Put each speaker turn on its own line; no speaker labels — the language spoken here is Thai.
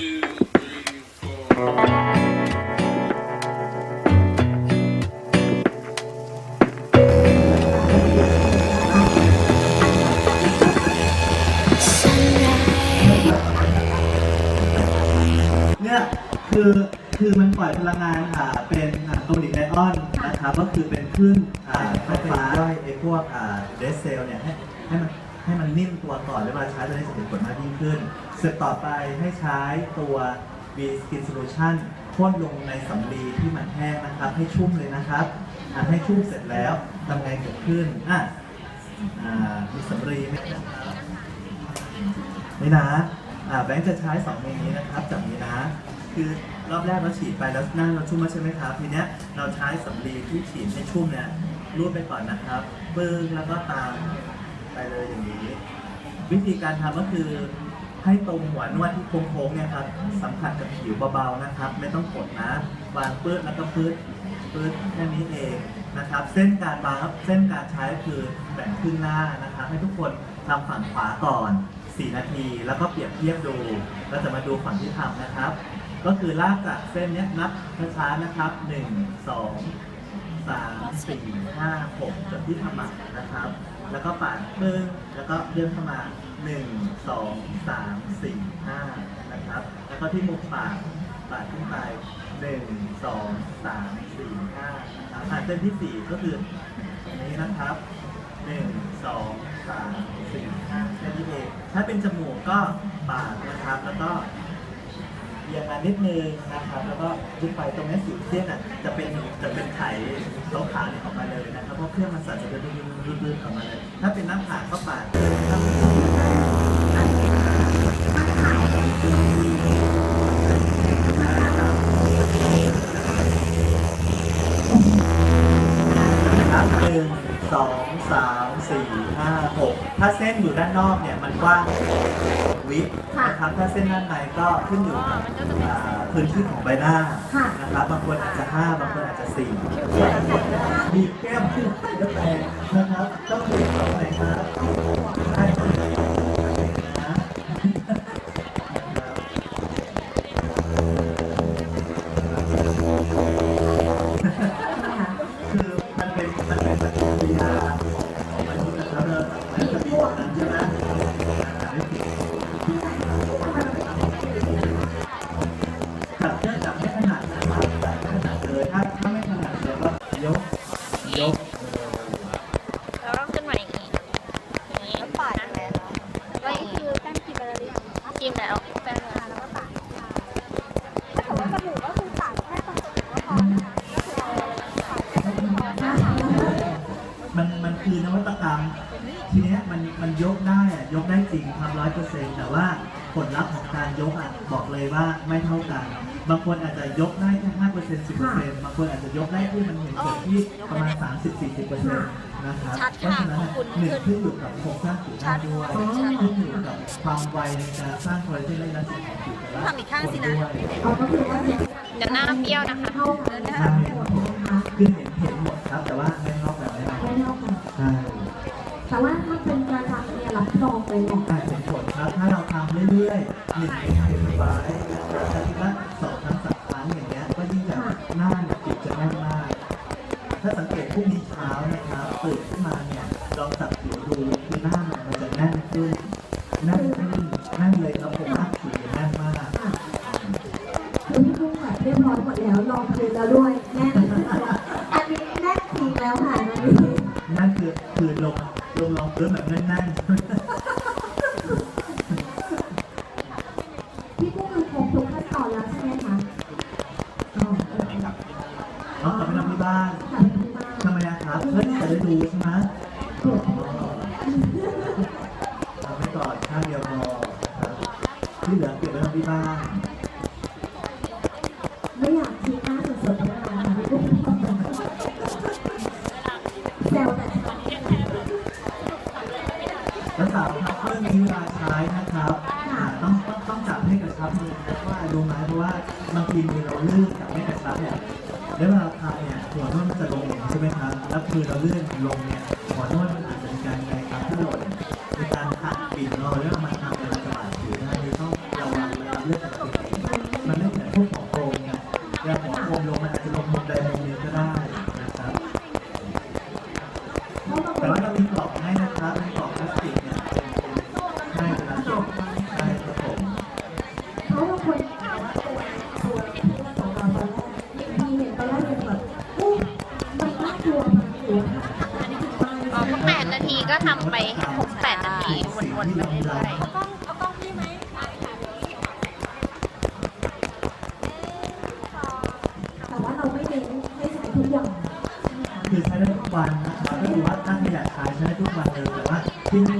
two, three, four.
เนี่ยคือคือมันปล่อยพลังงานอ่าเป็นอ่าโทนิกไอออนนะครับก็คือเป็นคลื่นอ่าไฟฟ้าไอ้พวกอ่าเดสเซลเนี่ยให้ให้มันให้มันนิ่มตัวก่อนแล้วเวลาใช้จะได้เสถียรผลมากยิ่งขึ้น เสร็จต่อไปให้ใช้ตัว V Skin Solution พ่นลงในสำลีที่มันแห้งนะครับ ให้ชุ่มเลยนะครับอ่าให้ชุ่มเสร็จแล้วทำไงเกิดขึ้นอะอ่ามีสำลีไหมนี่นะอ่าแบงค์จะใช้สองเมนูนี้นะครับจับนี้นะคือรอบแรกเราฉีดไปแล้วหน้าเราชุ่มแล้วใช่ไหมครับทีเนี้ยเราใช้สำลีที่ฉีดให้ชุ่มเนี่ยรูดไปก่อนนะครับปึ้งแล้วก็ตามไปเลยอย่างนี้ วิธีการทำก็คือ ให้ตรงหัวนวดที่โค้งๆเนี่ยครับสัมผัสกับผิวเบาๆนะครับ ไม่ต้องกดนะวางปื้ดแล้วก็ปื้ดปื้ดแค่นี้เองนะครับ เส้นการวางครับเส้นการใช้คือแบ่งครึ่งหน้านะครับ ให้ทุกคนทำฝั่งขวาก่อน 4 นาที แล้วก็เปรียบเทียบดูแล้วจะมาดูฝั่งที่ทำนะครับ ก็คือลากจากเส้นนี้นับช้าๆนะครับ 1 2สามสี่ห้าหกจดที่ขมับนะครับ แล้วก็ปาดปึ้งแล้วก็เลื่อนเข้ามา หนึ่งสองสามสี่ห้านะครับ แล้วก็ที่มุมปากปาดขึ้นไปหนึ่งสองสามสี่ห้านะครับอ่าเส้นที่สี่ก็คือตรงนี้นะครับหนึ่งสองสามสี่ห้าแค่นี้เองถ้าเป็นจมูกก็ปาดนะครับ แล้วก็เอียงมานิดนึงนะครับ แล้วก็ยึดไปตรงนี้สิวเส้นอะจะเป็นจะเป็นไข่ขาวขาวๆเนี่ยออกมาเลยนะครับเพราะเครื่องมันสั่นจะเป็นรืดๆออกมาเลย ถ้าเป็นหน้าผากก็ปาด นะครับหนึ่งสองสามสี่ห้าหกถ้าเส้นอยู่ด้านนอกเนี่ยมันกว้างวินะครับถ้าเส้นด้านในก็ขึ้นอยู่กับอ่าพื้นที่ของใบหน้านะครับบางคนอาจจะ5บางคนอาจจะ4มีแก้มขึ้นแล้วแต่นะครับต้องมีตรงไหนครับใเลยก็ยก ยก
เราต้องขึ้นมาอย่างนี้อย่างนี้ปาดแล้ว
แล้วนี่คือแป้งกินไปแล้วหรือยังคะ
กินแล้วแป้ง
อ่าแล้วก็ตัดถ้าเกิดว่าจมูกก็คือตัดแค่ตรงจมูกก็พอนะคะก็คือเอาตัดแค่ตรงนี้พอนะคะ
มันมันคือนวัตกรรม ทีเนี้ยมันมันยกได้อะยกได้จ ริงทำร้อยเปอร์เซ็นต์แต่ว่าผลลัพธ์ของการยกอะบอกเลยว่าไม่เท่ากัน บางคนอาจจะยกได้แค่ห้าเปอร์เซ็นต์สิบเปอร์เซ็นต์บางคนอาจจะยกได้ที่มันเห็นผลที่ประมาณสามสิบสี่สิบเปอร์เซ็นต์นะครับเพราะฉะนั้นอะหนึ่งขึ้นอยู่กับโครงสร้างผิวหน้าด้วยขึ้นอยู่กับความไวในการสร้างคอลลาเจนและอิลาสติกของผิวแต่ละ
ทำอีกข้างสินะ
ด้วย
เอาก็คือว่าเนี่ย
เดี๋ยวหน้าเปรี้ยวนะคะ
เท่ากันนะ
ใช่
หมดนะ
แน่นขึ้นแน่นขึ้นแน่นเลยครับผมน้าผิวจะแน่นมาก
คือพี่กุ้งแบบเรียบร้อยหมดแล้วลองคืนแล้วด้วยแน่นอันนี้แน่นจริงแล้วค่ะอันนี้
นั่นคือคือลงลงรองพื้นแบบแน่นๆ
พี่กุ้งคือครบทุกขั้นตอนแล้วใช่ไหมคะอ๋อเออ
น้องกลับไปนอนที่บ้าน
กลับไปที่บ้าน
ทำไมอะครับเพื่อจะได้ดูใช่ไหม
ตรวจ
ทำไปก่อนข้างเดียวพอครับ ที่เหลือเก็บไว้ทำที่บ้าน
ไม่อยากทิ้งหน้าสดๆเลยนะคะพี่กุ้งแซวแต่
แล้วสาวครับเรื่องนี้เวลาใช้นะครับอ่าต้องต้องต้องจับให้กระชับมือเพราะว่ารู้ไหมเพราะว่าบางทีมือเราลื่นจับไม่กระชับเนี่ยแล้วเวลาทำเนี่ยหัวนวดมันจะลงอย่างนี้ใช่ไหมครับแล้วมือเราลื่นลงเนี่ยหัวนวดมันอาจจะมีการในการที่หล่นในการหักปิดเราแล้ว แล้วหัวโอมลงมันอาจจะลมมุมใดมุมหนึ่งก็ได้นะครับแต่ว่าเรามีกรอบให้นะคะ
กรอบพลาสติกเนี่ยเขาบางคนพอน
รบบนาทีก็ทำไป6-8นาทีวนๆไปเรื่อย ทุกอย่าง
คือใช้ได้ทุกวันนะครับก็คือว่าถ้าไม่อยากใช้ใช้ได้ทุกวันเลยแต่ว่าที่ไม่